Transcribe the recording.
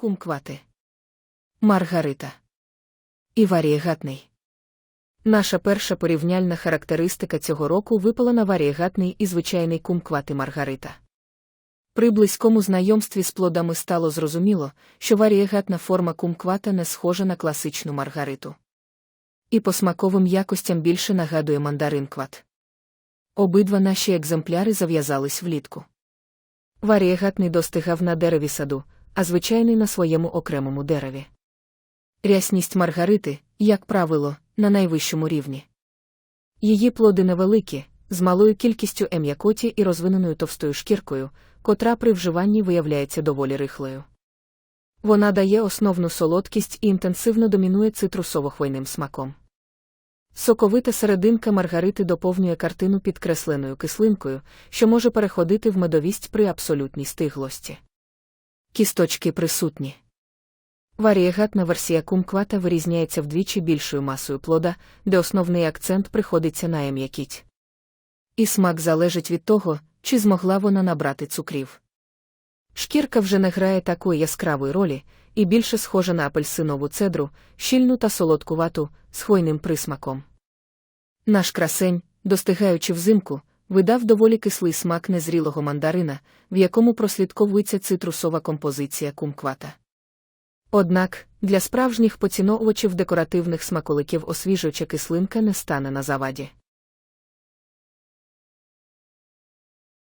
кумквати. Маргарита. І варієгатний. Наша перша порівняльна характеристика цього року випала на варієгатний і звичайний кумквати Маргарита. При близькому знайомстві з плодами стало зрозуміло, що варієгатна форма кумквата не схожа на класичну маргариту. І по смаковим якостям більше нагадує мандаринкват. Обидва наші екземпляри зав'язались влітку. Варієгатний достигав на дереві саду, а звичайний на своєму окремому дереві. Рясність маргарити, як правило, на найвищому рівні. Її плоди невеликі, з малою кількістю ем'якоті і розвиненою товстою шкіркою, котра при вживанні виявляється доволі рихлою. Вона дає основну солодкість і інтенсивно домінує цитрусово-хвойним смаком. Соковита серединка маргарити доповнює картину підкресленою кислинкою, що може переходити в медовість при абсолютній стиглості. Кісточки присутні. Варієгатна версія кумквата вирізняється вдвічі більшою масою плода, де основний акцент приходиться на ем'якіть. І смак залежить від того, чи змогла вона набрати цукрів. Шкірка вже не грає такої яскравої ролі, і більше схожа на апельсинову цедру, щільну та солодкувату, з хвойним присмаком. Наш красень, достигаючи взимку, видав доволі кислий смак незрілого мандарина, в якому прослідковується цитрусова композиція кумквата. Однак, для справжніх поціновувачів декоративних смаколиків освіжуюча кислинка не стане на заваді.